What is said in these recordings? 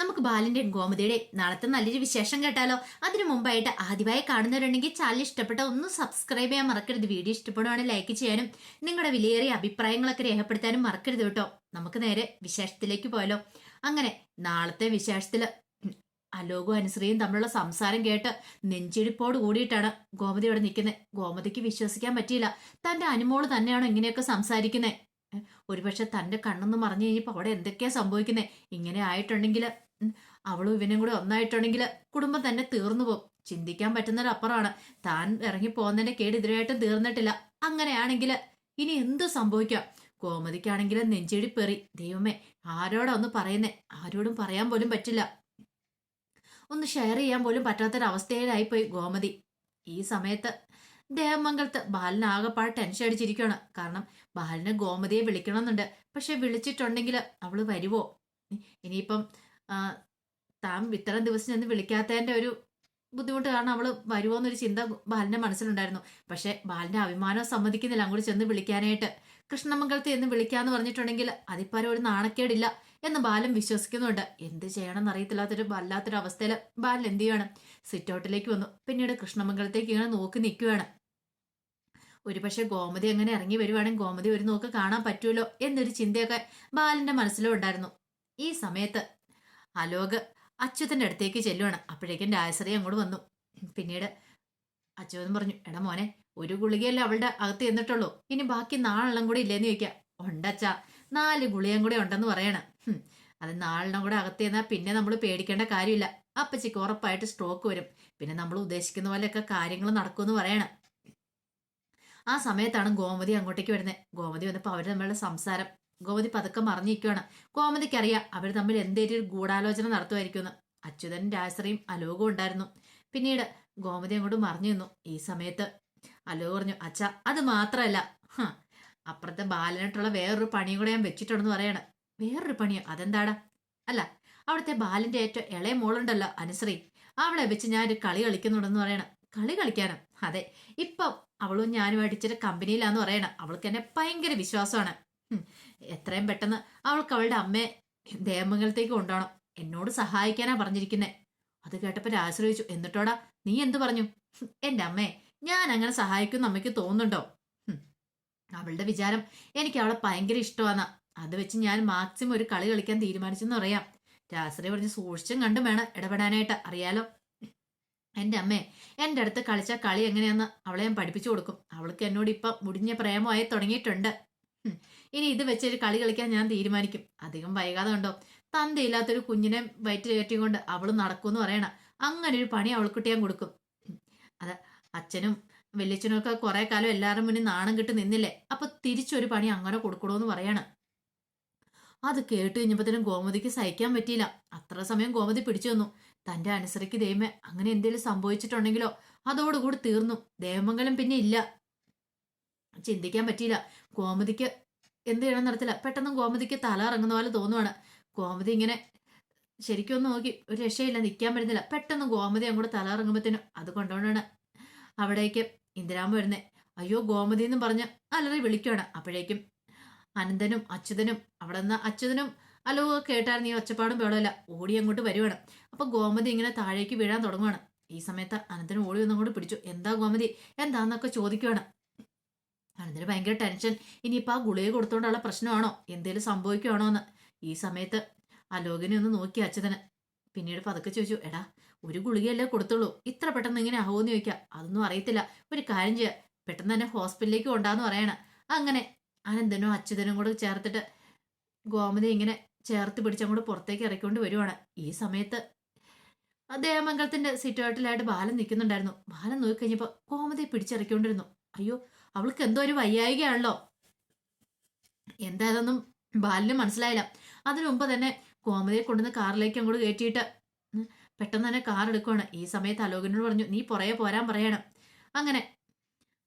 നമുക്ക് ബാലിന്റെയും ഗോമതിയുടെ നാളത്തെ നല്ലൊരു വിശേഷം കേട്ടാലോ? അതിനു മുമ്പായിട്ട് ആദ്യമായി കാണുന്നവരുണ്ടെങ്കിൽ ചാനൽ ഇഷ്ടപ്പെട്ട ഒന്ന് സബ്സ്ക്രൈബ് ചെയ്യാൻ മറക്കരുത്. വീഡിയോ ഇഷ്ടപ്പെടുവാണെങ്കിൽ ലൈക്ക് ചെയ്യാനും നിങ്ങളുടെ വിലയേറിയ അഭിപ്രായങ്ങളൊക്കെ രേഖപ്പെടുത്താനും മറക്കരുത് കേട്ടോ. നമുക്ക് നേരെ വിശേഷത്തിലേക്ക് പോയാലോ? അങ്ങനെ നാളത്തെ വിശേഷത്തിൽ അലോകും അനുശ്രീയും തമ്മിലുള്ള സംസാരം കേട്ട് നെഞ്ചിടിപ്പോട് കൂടിയിട്ടാണ് ഗോമതി ഇവിടെ നിൽക്കുന്നത് ഗോമതിക്ക് വിശ്വസിക്കാൻ പറ്റിയില്ല. തന്റെ അനുമോൾ തന്നെയാണോ ഇങ്ങനെയൊക്കെ സംസാരിക്കുന്നത് ഒരുപക്ഷെ തന്റെ കണ്ണൊന്ന് മറിഞ്ഞു കഴിഞ്ഞപ്പോൾ അവിടെ എന്തൊക്കെയാ സംഭവിക്കുന്നത് ഇങ്ങനെ ആയിട്ടുണ്ടെങ്കിൽ അവളും ഇവനും കൂടെ ഒന്നായിട്ടുണ്ടെങ്കിൽ കുടുംബം തന്നെ തീർന്നു പോകും. ചിന്തിക്കാൻ പറ്റുന്നതിലപ്പുറമാണ് താൻ ഇറങ്ങി പോകുന്നതിന്റെ കേട് ഇതിനായിട്ടും തീർന്നിട്ടില്ല. അങ്ങനെയാണെങ്കിൽ ഇനി എന്ത് സംഭവിക്കാം? കോമതിക്കാണെങ്കിൽ നെഞ്ചിടി പെറി. ദൈവമേ ആരോടാ ഒന്ന് പറയുന്നേ? ആരോടും പറയാൻ പോലും പറ്റില്ല. ഒന്ന് ഷെയർ ചെയ്യാൻ പോലും പറ്റാത്തൊരവസ്ഥയിലായിപ്പോയി ഗോമതി. ഈ സമയത്ത് ദേവമംഗലത്ത് ബാലന് ആകെപ്പാട് ടെൻഷൻ അടിച്ചിരിക്കുകയാണ്. കാരണം ബാലന് ഗോമതിയെ വിളിക്കണമെന്നുണ്ട്. പക്ഷെ വിളിച്ചിട്ടുണ്ടെങ്കിൽ അവൾ വരുവോ? ഇനിയിപ്പം താൻ ഇത്രയും ദിവസം ചെന്ന് വിളിക്കാത്തതിന്റെ ഒരു ബുദ്ധിമുട്ട് കാരണം അവൾ വരുമോ എന്നൊരു ചിന്ത ബാലിന്റെ മനസ്സിലുണ്ടായിരുന്നു. പക്ഷെ ബാലിന്റെ അഭിമാനം സമ്മതിക്കുന്നില്ല അങ്ങോട്ട് ചെന്ന് വിളിക്കാനായിട്ട്. കൃഷ്ണമംഗലത്തെ എന്ന് വിളിക്കാന്ന് പറഞ്ഞിട്ടുണ്ടെങ്കിൽ അതിപ്പരം ഒരു നാണക്കേടില്ല എന്ന് ബാലൻ വിശ്വസിക്കുന്നുണ്ട്. എന്ത് ചെയ്യണമെന്ന് അറിയത്തില്ലാത്തൊരു വല്ലാത്തൊരു അവസ്ഥയിൽ ബാലൻ എന്ത് ചെയ്യണം സിറ്റ് ഔട്ടിലേക്ക് വന്നു. പിന്നീട് കൃഷ്ണമംഗലത്തേക്ക് ഇങ്ങനെ നോക്കി നിൽക്കുകയാണ് ഒരുപക്ഷെ ഗോമതി അങ്ങനെ ഇറങ്ങി വരുവാണെങ്കിൽ ഗോമതി ഒരു നോക്ക് കാണാൻ പറ്റുമല്ലോ എന്നൊരു ചിന്തയൊക്കെ ബാലന്റെ മനസ്സിലുണ്ടായിരുന്നു. ഈ സമയത്ത് അലോക് അച്യുതന്റെ അടുത്തേക്ക് ചെല്ലുവാണ്. അപ്പോഴേക്കും രാജശ്രീ അങ്ങോട്ട് വന്നു. പിന്നീട് അച്യുതൻ പറഞ്ഞു എടാ മോനെ ഒരു ഗുളികയല്ലേ അവളുടെ അകത്ത് ചെന്നിട്ടുള്ളൂ. ഇനി ബാക്കി നാലെണ്ണം കൂടി ഇല്ലേന്ന് ചോദിക്കാം. ഉണ്ടച്ചാ നാല് ഗുളികയും കൂടി ഉണ്ടെന്ന് പറയണം. അത് നാലെണ്ണം കൂടെ അകത്ത് ചെന്നാൽ പിന്നെ നമ്മൾ പേടിക്കേണ്ട കാര്യമില്ല. അപ്പച്ചിക്ക് ഉറപ്പായിട്ട് സ്ട്രോക്ക് വരും. പിന്നെ നമ്മൾ ഉദ്ദേശിക്കുന്ന പോലെയൊക്കെ കാര്യങ്ങൾ നടക്കുമെന്ന് പറയണം. ആ സമയത്താണ് ഗോമതി അങ്ങോട്ടേക്ക് വരുന്നത് ഗോമതി വന്നപ്പോൾ അവർ തമ്മിലുള്ള സംസാരം. ഗോമതി പതുക്കെ മറിഞ്ഞിരിക്കുകയാണ് ഗോമതിക്കറിയാം അവർ തമ്മിൽ എന്തേലും ഗൂഢാലോചന നടത്തുമായിരിക്കുമെന്ന്. അച്യുതൻ രാജശ്രീയും അലോകവും ഉണ്ടായിരുന്നു. പിന്നീട് ഗോമതി അങ്ങോട്ട് മറിഞ്ഞു നിന്നു. ഈ സമയത്ത് അലോ പറഞ്ഞു അച്ഛ അത് മാത്രമല്ല. അപ്പുറത്തെ ബാലനായിട്ടുള്ള വേറൊരു പണിയും കൂടെ ഞാൻ വെച്ചിട്ടുണ്ടെന്ന് പറയണം. വേറൊരു പണിയോ? അതെന്താടാ? അല്ല അവിടുത്തെ ബാലിന്റെ ഏറ്റവും ഇളയ മോളുണ്ടല്ലോ അനുശ്രീ. അവളെ വെച്ച് ഞാൻ ഒരു കളി കളിക്കുന്നുണ്ടെന്ന് പറയണം. കളി കളിക്കാനും? അതെ ഇപ്പം അവളും ഞാനും അടിച്ചൊരു കമ്പനിയിലാന്ന് പറയണം. അവൾക്ക് എന്നെ ഭയങ്കര വിശ്വാസമാണ്. എത്രയും പെട്ടെന്ന് അവൾക്ക് അവളുടെ അമ്മയെ ദേവമംഗലത്തേക്ക് കൊണ്ടുപോകണം. എന്നോട് സഹായിക്കാനാ പറഞ്ഞിരിക്കുന്നേ. അത് കേട്ടപ്പോ രാശ്രയിച്ചു എന്നിട്ടോടാ നീ എന്തു പറഞ്ഞു? എന്റെ അമ്മേ ഞാൻ അങ്ങനെ സഹായിക്കുന്ന അമ്മയ്ക്ക് തോന്നുന്നുണ്ടോ? അവളുടെ വിചാരം എനിക്ക് അവളെ ഭയങ്കര ഇഷ്ടമാണ് അത് വെച്ച് ഞാൻ മാക്സിമം ഒരു കളി കളിക്കാൻ തീരുമാനിച്ചെന്ന് പറയാം. രാശ്രീ പറഞ്ഞ് സൂക്ഷിച്ചും കണ്ടും വേണം ഇടപെടാനായിട്ട്. അറിയാലോ? എന്റെ അമ്മേ എന്റെ അടുത്ത് കളിച്ച കളി എങ്ങനെയാന്ന് അവളെ ഞാൻ പഠിപ്പിച്ചു കൊടുക്കും. അവൾക്ക് എന്നോട് ഇപ്പം മുടിഞ്ഞ പ്രേമമായി തുടങ്ങിയിട്ടുണ്ട്. ഇനി ഇത് വെച്ചൊരു കളി കളിക്കാൻ ഞാൻ തീരുമാനിക്കും. അധികം വൈകാതെ കണ്ടോ? തന്തയില്ലാത്തൊരു കുഞ്ഞിനെ വയറ്റിൽ കയറ്റിക്കൊണ്ട് അവൾ നടക്കുമെന്ന് പറയണം. അങ്ങനെ ഒരു പണി അവൾക്കുട്ടി ഞാൻ കൊടുക്കും. അത് അച്ഛനും വല്യച്ഛനും ഒക്കെ കുറെ കാലം എല്ലാവരും മുന്നിൽ നാണം കിട്ടി നിന്നില്ലേ? അപ്പൊ തിരിച്ചൊരു പണി അങ്ങനെ കൊടുക്കണോന്ന് പറയാണ്. അത് കേട്ട് കഴിഞ്ഞപ്പോഴത്തേനും ഗോമതിക്ക് സഹിക്കാൻ പറ്റിയില്ല. അത്ര സമയം ഗോമതി പിടിച്ചു വന്നു തന്റെ അനുസരിക്ക് ദൈവമേ അങ്ങനെ എന്തെങ്കിലും സംഭവിച്ചിട്ടുണ്ടെങ്കിലോ? അതോടുകൂടി തീർന്നു. ദേവമംഗലം പിന്നെ ഇല്ല. ചിന്തിക്കാൻ പറ്റിയില്ല. ഗോമതിക്ക് എന്ത് ചെയ്യണം നടത്തില്ല പെട്ടെന്ന് ഗോമതിക്ക് തല ഇറങ്ങുന്ന പോലെ തോന്നുവാണ്. ഗോമതി ഇങ്ങനെ ശരിക്കും ഒന്ന് നോക്കി. ഒരു രക്ഷയില്ല നിൽക്കാൻ പറ്റുന്നില്ല. പെട്ടെന്ന് ഗോമതി അങ്ങോട്ട് തല ഇറങ്ങുമ്പോഴത്തേനും അത് കൊണ്ടുകൊണ്ടാണ് അവിടേക്ക് ഇന്ദിരാമ വരുന്നത് അയ്യോ ഗോമതി എന്നും പറഞ്ഞ് അലറി വിളിക്കുവാണ്. അപ്പോഴേക്കും അനന്തനും അച്യുതനും അവിടെ നിന്ന് അച്യുതനും അലോ കേട്ടായിരുന്നു ഈ ഒച്ചപ്പാടും ബഹളമല്ല ഓടി അങ്ങോട്ട് വരുവാണ്. അപ്പൊ ഗോമതി ഇങ്ങനെ താഴേക്ക് വീഴാൻ തുടങ്ങുവാണ്. ഈ സമയത്ത് അനന്തനും ഓടി ഒന്നും അങ്ങോട്ട് പിടിച്ചു. എന്താ ഗോമതി? എന്താന്നൊക്കെ ചോദിക്കുവാണ്. അനന്തന് ഭയങ്കര ടെൻഷൻ ഇനിയിപ്പോൾ ആ ഗുളിക കൊടുത്തോണ്ടുള്ള പ്രശ്നമാണോ? എന്തേലും സംഭവിക്കുവാണോ എന്ന് ഈ സമയത്ത് അലോകിനെ ഒന്ന് നോക്കി അച്യുതന്. പിന്നീട് പതുക്കെ ചോദിച്ചു എടാ ഒരു ഗുളികയല്ലേ കൊടുത്തുള്ളൂ. ഇത്ര പെട്ടെന്ന് ഇങ്ങനെ ആവുമെന്ന് ചോദിക്കാം. അതൊന്നും അറിയത്തില്ല. ഒരു കാര്യം ചെയ്യുക പെട്ടെന്ന് തന്നെ ഹോസ്പിറ്റലിലേക്ക് കൊണ്ടാന്ന് പറയണ. അങ്ങനെ അനന്തനും അച്യുതനും കൂടെ ചേർത്തിട്ട് ഗോമതി ഇങ്ങനെ ചേർത്ത് പിടിച്ചങ്ങോട്ട് പുറത്തേക്ക് ഇറക്കിക്കൊണ്ട് വരുവാണ്. ഈ സമയത്ത് ദേവമംഗലത്തിന്റെ സിറ്റുവേറ്റിലായിട്ട് ബാലൻ നിൽക്കുന്നുണ്ടായിരുന്നു. ബാലൻ നോക്കിക്കഴിഞ്ഞപ്പോൾ ഗോമതിയെ പിടിച്ചിറക്കിക്കൊണ്ടിരുന്നു. അയ്യോ അവൾക്ക് എന്തോ ഒരു വയ്യായികയാണല്ലോ. എന്താ ഇതൊന്നും ബാലിന് മനസ്സിലായില്ല. അതിനു മുമ്പ് തന്നെ കോമതിയെ കൊണ്ടുവന്ന് കാറിലേക്ക് അങ്ങോട്ട് കയറ്റിയിട്ട് പെട്ടെന്ന് തന്നെ കാർ എടുക്കുവാണ്. ഈ സമയത്ത് അലോകിനോട് പറഞ്ഞു നീ പുറകെ പോരാൻ പറയണം. അങ്ങനെ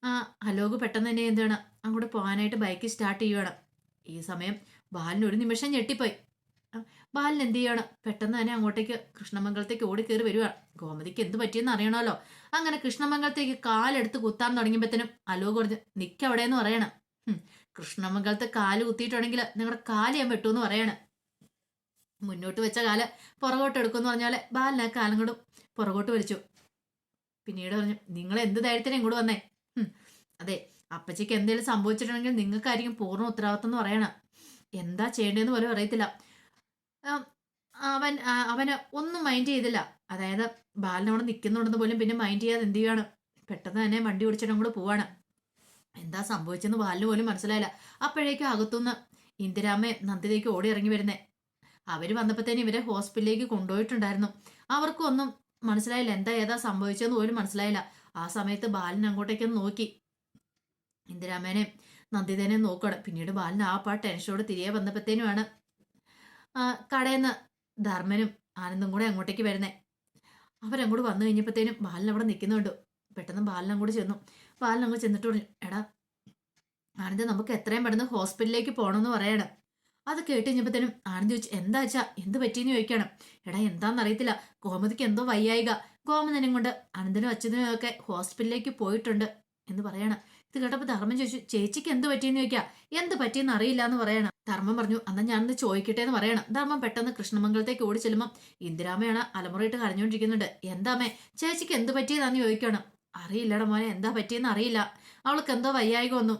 ആ അലോക് പെട്ടെന്ന് തന്നെ എന്താണ് അങ്ങോട്ട് പോകാനായിട്ട് ബൈക്ക് സ്റ്റാർട്ട് ചെയ്യുവാണ്. ഈ സമയം ബാലിന് ഒരു നിമിഷം ഞെട്ടിപ്പോയി. ആ, ബാലിന് എന്ത് ചെയ്യണം പെട്ടെന്ന് തന്നെ അങ്ങോട്ടേക്ക് കൃഷ്ണമംഗലത്തേക്ക് ഓടി കയറി വരുവാണ്. ഗോമതിക്ക് എന്ത് പറ്റിയെന്ന് അറിയണമല്ലോ. അങ്ങനെ കൃഷ്ണമംഗലത്തേക്ക് കാലെടുത്ത് കുത്താൻ തുടങ്ങിയപ്പോഴത്തേനും അലോ കുറഞ്ഞ് നിക്കവിടെ എന്ന് പറയണം. കൃഷ്ണമംഗലത്ത് കാൽ കുത്തിയിട്ടുണ്ടെങ്കിൽ നിങ്ങളുടെ കാൽ ഞാൻ വെട്ടൂന്ന് പറയണം. മുന്നോട്ട് വെച്ച കാൽ പുറകോട്ട് എടുക്കുമെന്ന് പറഞ്ഞാൽ ബാലിനെ കാലം കൊണ്ടും പുറകോട്ട് വലിച്ചു. പിന്നീട് പറഞ്ഞു നിങ്ങൾ എന്ത് ധൈര്യത്തിന് ഇങ്ങോട്ട് വന്നേ? അതെ അപ്പച്ചയ്ക്ക് എന്തെങ്കിലും സംഭവിച്ചിട്ടുണ്ടെങ്കിൽ നിങ്ങൾക്കായിരിക്കും പൂർണ ഉത്തരവാദിത്തം എന്ന് പറയണം. എന്താ ചെയ്യേണ്ടതെന്ന് പോലും അറിയത്തില്ല. അവൻ അവന് ഒന്നും മൈൻഡ് ചെയ്തില്ല. അതായത് ബാലിനവിടെ നിൽക്കുന്നുണ്ടെന്ന് പോലും പിന്നെ മൈൻഡ് ചെയ്യാതെ എന്ത് ചെയ്യാണ് പെട്ടെന്ന് തന്നെ വണ്ടി ഓടിച്ചിട്ടും കൂടെ പോവാണ്. എന്താ സംഭവിച്ചെന്ന് ബാലിന് പോലും മനസ്സിലായില്ല. അപ്പോഴേക്കും അകത്തുനിന്ന് ഇന്ദിരാമ്മ നന്ദിതയ്ക്ക് ഓടി ഇറങ്ങി വരുന്നേ. അവർ വന്നപ്പോഴത്തേനും ഇവരെ ഹോസ്പിറ്റലിലേക്ക് കൊണ്ടുപോയിട്ടുണ്ടായിരുന്നു. അവർക്കൊന്നും മനസ്സിലായില്ല എന്താ ഏതാ സംഭവിച്ചതെന്ന് പോലും മനസ്സിലായില്ല. ആ സമയത്ത് ബാലൻ അങ്ങോട്ടേക്കൊന്ന് നോക്കി. ഇന്ദിരാമേനെ നന്ദിതേനെ നോക്കണം പിന്നീട് ബാലൻ ആ പാ ടെൻഷനോട് തിരികെ വന്നപ്പോഴത്തേനുമാണ് ആ, നിന്ന് ധർമ്മനും ആനന്ദും കൂടെ അങ്ങോട്ടേക്ക് വരുന്നേ. അവരങ്ങോട്ട് വന്നു കഴിഞ്ഞപ്പോഴത്തേനും ബാലൻ അവിടെ നിൽക്കുന്നുണ്ട് പെട്ടെന്ന് ബാലൻ അങ്ങോട്ട് ചെന്നു. ബാലൻ അങ്ങോട്ട് ചെന്നിട്ട് പറഞ്ഞു എടാ ആനന്ദ് നമുക്ക് എത്രയും പെട്ടെന്ന് ഹോസ്പിറ്റലിലേക്ക് പോകണമെന്ന് പറയണം അത് കേട്ട് കഴിഞ്ഞപ്പോഴത്തേനും ആനന്ദ് ചോദിച്ചു എന്താ വെച്ചാ എന്ത് പറ്റിയെന്ന് ചോദിക്കണം? എടാ എന്താണെന്ന് അറിയത്തില്ല. ഗോമതിക്ക് എന്തോ വയ്യായിക. ഗോമതനും കൊണ്ട് അനന്തനും അച്ഛനും ഒക്കെ ഹോസ്പിറ്റലിലേക്ക് പോയിട്ടുണ്ട് എന്ന് പറയണം. ഇത് കേട്ടപ്പോൾ ധർമ്മം ചോദിച്ചു ചേച്ചിക്ക് എന്ത് പറ്റിയെന്ന് ചോദിക്കാം? എന്ത് പറ്റിയെന്ന് അറിയില്ല എന്ന് പറയണം. ധർമ്മം പറഞ്ഞു എന്നാ ഞാനൊന്ന് ചോദിക്കട്ടെ എന്ന് പറയണം. ധർമ്മം പെട്ടെന്ന് കൃഷ്ണമംഗലത്തേക്ക് ഓടി ചെല്ലുമ്പോൾ ഇന്ദിരാമയാണ് അലമുറയിട്ട് കരഞ്ഞുകൊണ്ടിരിക്കുന്നുണ്ട് എന്താമേ ചേച്ചിക്ക് എന്ത് പറ്റിയതാന്ന് ചോദിക്കണം. അറിയില്ലട മോനെ എന്താ പറ്റിയെന്ന് അറിയില്ല. അവൾക്ക് എന്തോ വയ്യായിക വന്നു.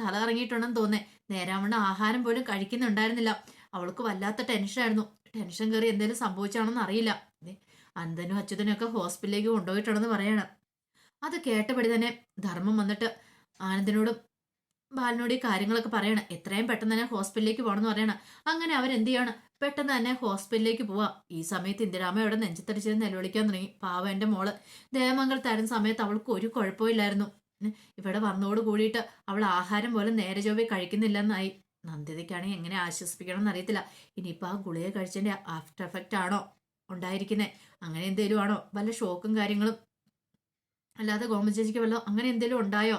തല ഇറങ്ങിയിട്ടുണ്ടെന്ന് തോന്നേ. നേരാവണ്ണം ആഹാരം പോലും കഴിക്കുന്നുണ്ടായിരുന്നില്ല. അവൾക്ക് വല്ലാത്ത ടെൻഷനായിരുന്നു. ടെൻഷൻ കയറി എന്തെങ്കിലും സംഭവിച്ചാണെന്ന് അറിയില്ല. ദേ, അനന്തനും അച്യുതനും ഒക്കെ ഹോസ്പിറ്റലിലേക്ക് കൊണ്ടുപോയിട്ടുണ്ടെന്ന് പറയണം. അത് കേട്ടപടി തന്നെ ധർമ്മം വന്നിട്ട് ആനന്ദനോടും ബാലനോട് ഈ കാര്യങ്ങളൊക്കെ പറയണം. എത്രയും പെട്ടെന്ന് തന്നെ ഹോസ്പിറ്റലിലേക്ക് പോകണം എന്ന് പറയണം. അങ്ങനെ അവരെന്ത് ചെയ്യണം? പെട്ടെന്ന് തന്നെ ഹോസ്പിറ്റലിലേക്ക് പോവാം. ഈ സമയത്ത് ഇന്ദിരാമയോടെ നെഞ്ചത്തടിച്ചത് നിലവിളിക്കാൻ തുടങ്ങി. പാവ എന്റെ മോൾ. ദേവമംഗൽ തരുന്ന സമയത്ത് അവൾക്ക് ഒരു കുഴപ്പമില്ലായിരുന്നു ഇവിടെ വന്നോട് കൂടിയിട്ട് അവൾ ആഹാരം പോലും നേരെ ചൊവ്വേ കഴിക്കുന്നില്ലെന്നായി. നന്ദിതയ്ക്കാണെങ്കിൽ എങ്ങനെ ആശ്വസിപ്പിക്കണം എന്നറിയത്തില്ല. ഇനിയിപ്പോൾ ആ ഗുളിക കഴിച്ചതിന്റെ ആഫ്റ്റർ എഫക്റ്റ് ആണോ ഉണ്ടായിരിക്കുന്നത് അങ്ങനെ എന്തേലും ആണോ? വല്ല ഷോക്കും കാര്യങ്ങളും? അല്ലാതെ ഗോമചേച്ചിക്ക് വല്ലതും അങ്ങനെ എന്തേലും ഉണ്ടായോ?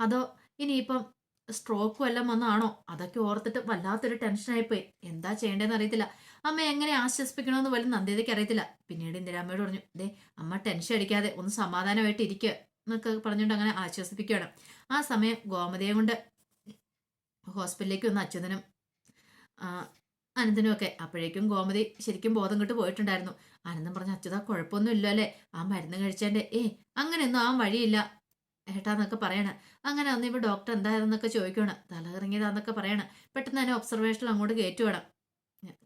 അതോ ഇനിയിപ്പം സ്ട്രോക്ക് വല്ലതും വന്നാണോ? അതൊക്കെ ഓർത്തിട്ട് വല്ലാത്തൊരു ടെൻഷനായിപ്പോയി എന്താ ചെയ്യേണ്ടതെന്ന് അറിയത്തില്ല. അമ്മ എങ്ങനെ ആശ്വസിപ്പിക്കണമെന്ന് പോലും നന്ദിതയ്ക്ക് അറിയത്തില്ല. പിന്നീട് ഇന്ദിരാമ്മയോട് പറഞ്ഞു ദേ അമ്മ ടെൻഷൻ അടിക്കാതെ ഒന്ന് സമാധാനമായിട്ട് ഇരിക്കുക എന്നൊക്കെ പറഞ്ഞുകൊണ്ട് അങ്ങനെ ആശ്വസിപ്പിക്കുകയാണ്. ആ സമയം ഗോമതിയെ കൊണ്ട് ഹോസ്പിറ്റലിലേക്ക് വന്ന അച്യുതനും അനന്തനും ഒക്കെ. അപ്പോഴേക്കും ഗോമതി ശരിക്കും ബോധം കിട്ട് പോയിട്ടുണ്ടായിരുന്നു. അനന്തം പറഞ്ഞു അച്യുത കുഴപ്പമൊന്നും ഇല്ല അല്ലേ ആ മരുന്ന് കഴിച്ചതിന്റെ ഏ അങ്ങനെയൊന്നും ആ വഴിയില്ല. ഏട്ടാന്നൊക്കെ പറയണേ. അങ്ങനെ അന്ന് ഇപ്പോൾ ഡോക്ടർ എന്തായതെന്നൊക്കെ ചോദിക്കണം തലകറങ്ങിയതാന്നൊക്കെ പറയണം. പെട്ടെന്ന് തന്നെ ഒബ്സർവേഷനിൽ അങ്ങോട്ട് കയറ്റുവേണം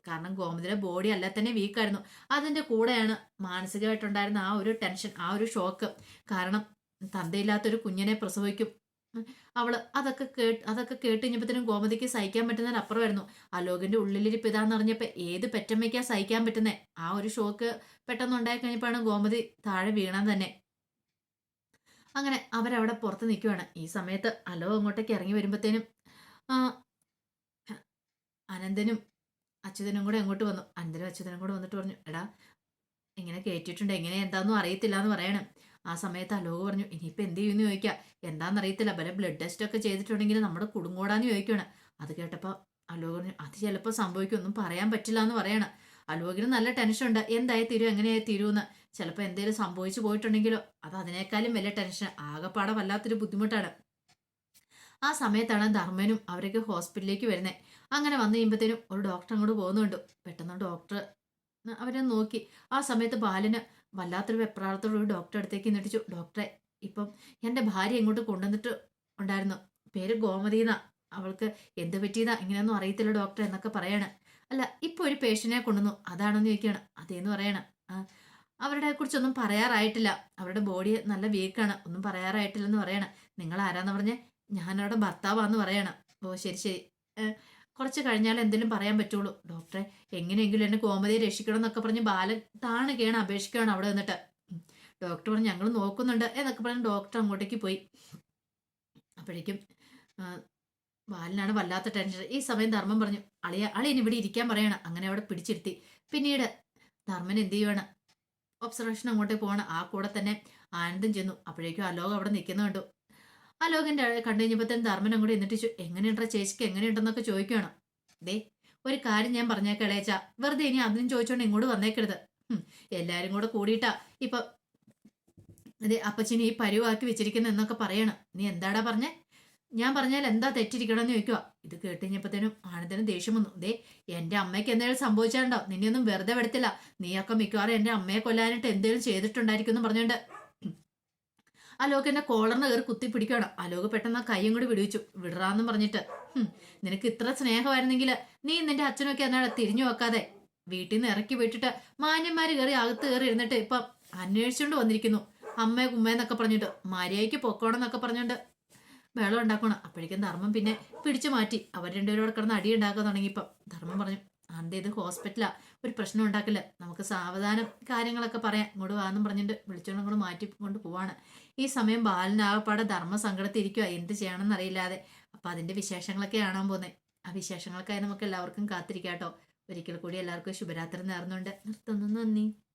കാരണം ഗോമതിയുടെ ബോഡി അല്ല തന്നെ വീക്കായിരുന്നു അതിന്റെ കൂടെയാണ് മാനസികമായിട്ടുണ്ടായിരുന്ന ആ ഒരു ടെൻഷൻ ആ ഒരു ഷോക്ക് കാരണം തന്തയില്ലാത്തൊരു കുഞ്ഞിനെ പ്രസവിക്കും. അവൾ അതൊക്കെ കേട്ട് അതൊക്കെ കേട്ട് കഴിഞ്ഞപ്പോഴത്തേനും ഗോമതിക്ക് സഹിക്കാൻ പറ്റുന്നതിന് അപ്പുറമായിരുന്നു. അലോകിന്റെ ഉള്ളിലിരിപ്പ് ഇതാന്ന് അറിഞ്ഞപ്പോൾ ഏത് പെറ്റമ്മയ്ക്കാ സഹിക്കാൻ പറ്റുന്നേ? ആ ഒരു ഷോക്ക് പെട്ടെന്ന് ഉണ്ടായി കഴിഞ്ഞപ്പോഴാണ് ഗോമതി താഴെ വീണാൻ തന്നെ. അങ്ങനെ അവരവിടെ പുറത്ത് നിൽക്കുവാണ്. ഈ സമയത്ത് അലോ അങ്ങോട്ടേക്ക് ഇറങ്ങി വരുമ്പോഴത്തേനും അനന്തനും അച്യുതനും കൂടെ അങ്ങോട്ട് വന്നു. അനന്തനും അച്യുതനും കൂടെ വന്നിട്ട് പറഞ്ഞു എടാ ഇങ്ങനെ കയറ്റിയിട്ടുണ്ട് എങ്ങനെ എന്താണെന്നും അറിയത്തില്ല എന്ന് പറയണം. ആ സമയത്ത് അലോക് പറഞ്ഞു ഇനിയിപ്പോൾ എന്ത് ചെയ്യുമെന്ന് ചോദിക്കുക എന്താണെന്ന് അറിയത്തില്ല ബല ബ്ലഡ് ടെസ്റ്റ് ഒക്കെ ചെയ്തിട്ടുണ്ടെങ്കിൽ നമ്മുടെ കുടുങ്ങോടാന്ന് ചോദിക്കുകയാണ് അത് കേട്ടപ്പോൾ അലോക് പറഞ്ഞു അത് ചിലപ്പോൾ സംഭവിക്കും. ഒന്നും പറയാൻ പറ്റില്ല എന്ന് പറയണം. അലോകിന് നല്ല ടെൻഷൻ ഉണ്ട് എന്തായി തീരും? എങ്ങനെയായി തീരുമെന്ന് ചിലപ്പോൾ എന്തെങ്കിലും സംഭവിച്ചു പോയിട്ടുണ്ടെങ്കിലോ? അത് അതിനേക്കാളും വലിയ ടെൻഷൻ. ആകെപ്പാടെ വല്ലാത്തൊരു ബുദ്ധിമുട്ടാണ്. ആ സമയത്താണ് ധർമ്മനും അവരൊക്കെ ഹോസ്പിറ്റലിലേക്ക് വരുന്നത് അങ്ങനെ വന്നു കഴിയുമ്പോഴത്തേനും ഒരു ഡോക്ടർ അങ്ങോട്ട് പോകുന്നുണ്ട്. പെട്ടെന്ന് ഡോക്ടർ അവരെ നോക്കി. ആ സമയത്ത് ബാലന് വല്ലാത്തൊരു വെപ്രാളത്തോടെ ഒരു ഡോക്ടറെ അടുത്തേക്ക് നിട്ടിച്ചു ഡോക്ടറെ ഇപ്പം എന്റെ ഭാര്യ എങ്ങോട്ട് കൊണ്ടുവന്നിട്ട് ഉണ്ടായിരുന്നു. പേര് ഗോമതി എന്നാ അവൾക്ക് എന്ത് പറ്റിയതാ? ഇങ്ങനെയൊന്നും അറിയത്തില്ല ഡോക്ടർ എന്നൊക്കെ പറയാണ്. അല്ല ഇപ്പൊ ഒരു പേഷ്യനെ കൊണ്ടുവന്നു. അതാണെന്ന് ചോദിക്കുകയാണ്. അതേന്ന് പറയണം. അവരുടെ കുറിച്ചൊന്നും പറയാറായിട്ടില്ല. അവരുടെ ബോഡി നല്ല വീക്കാണ് ഒന്നും പറയാറായിട്ടില്ല എന്ന് പറയണം. നിങ്ങൾ ആരാന്ന് പറഞ്ഞ്? ഞാനവിടെ ഭർത്താവാന്ന് പറയണം. ഓ ശരി ശരി. കുറച്ച് കഴിഞ്ഞാൽ എന്തെങ്കിലും പറയാൻ പറ്റുള്ളൂ. ഡോക്ടറെ എങ്ങനെയെങ്കിലും എന്നെ കോമതിയെ രക്ഷിക്കണം എന്നൊക്കെ പറഞ്ഞ് ബാലൻ താണുകയാണ് അപേക്ഷിക്കുകയാണ് അവിടെ നിന്നിട്ട്. ഡോക്ടർ പറഞ്ഞു ഞങ്ങൾ നോക്കുന്നുണ്ട് എന്നൊക്കെ പറഞ്ഞ് ഡോക്ടർ അങ്ങോട്ടേക്ക് പോയി. അപ്പോഴേക്കും ബാലനാണ് വല്ലാത്ത ടെൻഷൻ ഈ സമയം ധർമ്മം പറഞ്ഞു അളിയ അളിയൻ ഇവിടെ ഇരിക്കാൻ പറയണം. അങ്ങനെ അവിടെ പിടിച്ചിരുത്തി. പിന്നീട് ധർമ്മൻ എന്ത് ചെയ്യുവാണ്? ഒബ്സർവേഷൻ അങ്ങോട്ടേ പോവാണ്. ആ കൂടെ തന്നെ ആനന്ദം ചെന്നു. അപ്പോഴേക്കും അലോക് അവിടെ നിൽക്കുന്ന കണ്ടു. അലോകിന്റെ കണ്ടു കഴിഞ്ഞപ്പോഴത്തേനും ധർമ്മൻ അങ്ങോട്ട് എന്നിട്ട് എങ്ങനെയുണ്ടോ ചേച്ചിക്ക്? എങ്ങനെയുണ്ടെന്നൊക്കെ ചോദിക്കുകയാണ് ദേ ഒരു കാര്യം ഞാൻ പറഞ്ഞേക്കാം ഇളയച്ച. വെറുതെ ഇനി അതിനും ചോദിച്ചോണ്ട് ഇങ്ങോട്ട് വന്നേക്കരുത്. എല്ലാരും കൂടെ കൂടിയിട്ടാ ഇപ്പൊ അതെ അപ്പച്ചിനെ ഈ പരുവാക്കി വെച്ചിരിക്കുന്ന എന്നൊക്കെ പറയണം. നീ എന്താടാ പറഞ്ഞേ? ഞാൻ പറഞ്ഞാൽ എന്താ തെറ്റിരിക്കണമെന്ന് ചോദിക്കുക ഇത് കേട്ടുകഴിഞ്ഞപ്പോഴത്തേനും ആനന്ദനും ദേഷ്യം വന്നു. ദേ എന്റെ അമ്മയ്ക്ക് എന്തെങ്കിലും സംഭവിച്ചാണ്ടോ നിന്നെയൊന്നും വെറുതെ വിടത്തില്ല. നീയൊക്കെ മിക്കവാറും എന്റെ അമ്മയെ കൊല്ലാനായിട്ട് എന്തെങ്കിലും ചെയ്തിട്ടുണ്ടായിരിക്കും എന്ന് പറഞ്ഞുകൊണ്ട് അലോക് എന്നെ കോളറിന് കയറി കുത്തി പിടിക്കണം അലോക് പെട്ടെന്ന് ആ കൈയും കൂടി വിടുവിച്ചു. വിടറാന്നും പറഞ്ഞിട്ട്. നിനക്ക് ഇത്ര സ്നേഹമായിരുന്നെങ്കിൽ നീ നിന്റെ അച്ഛനൊക്കെ എന്നാണ് തിരിഞ്ഞു വെക്കാതെ വീട്ടിൽ നിന്ന് ഇറക്കി വിട്ടിട്ട് മാന്യന്മാര് കയറി അകത്ത് കയറി ഇരുന്നിട്ട് ഇപ്പം അന്വേഷിച്ചുകൊണ്ട് വന്നിരിക്കുന്നു. അമ്മയെ ഉമ്മയെന്നൊക്കെ പറഞ്ഞിട്ട്. മര്യാദയ്ക്ക് പൊക്കോണം എന്നൊക്കെ പറഞ്ഞുകൊണ്ട് വെള്ളം ഉണ്ടാക്കണം. അപ്പോഴേക്കും ധർമ്മം പിന്നെ പിടിച്ചു മാറ്റി. അവർ രണ്ടുപേരോട് കൂടെ കിടന്ന് അടി ഉണ്ടാക്കാൻ തുടങ്ങിയപ്പം ധർമ്മം പറഞ്ഞു ആന്റെ ഇത് ഹോസ്പിറ്റലാ. ഒരു പ്രശ്നം ഉണ്ടാക്കില്ല. നമുക്ക് സാവധാനം കാര്യങ്ങളൊക്കെ പറയാം. ഇങ്ങോട്ട് വാന്നും പറഞ്ഞിട്ട് വിളിച്ചോണ്ട് കൂടെ മാറ്റി കൊണ്ട് പോവാണ്. ഈ സമയം ബാലനാകപ്പാടെ ധർമ്മ സങ്കടത്തിരിക്കുക എന്ത് ചെയ്യണമെന്ന് അറിയില്ലാതെ. അപ്പം അതിന്റെ വിശേഷങ്ങളൊക്കെ കാണാൻ പോകുന്നത് ആ വിശേഷങ്ങൾക്കായി നമുക്ക് എല്ലാവർക്കും കാത്തിരിക്കാട്ടോ. ഒരിക്കൽ കൂടി എല്ലാവർക്കും ശുഭരാത്രി നേർന്നുകൊണ്ട് നിർത്തുന്നു നന്ദി.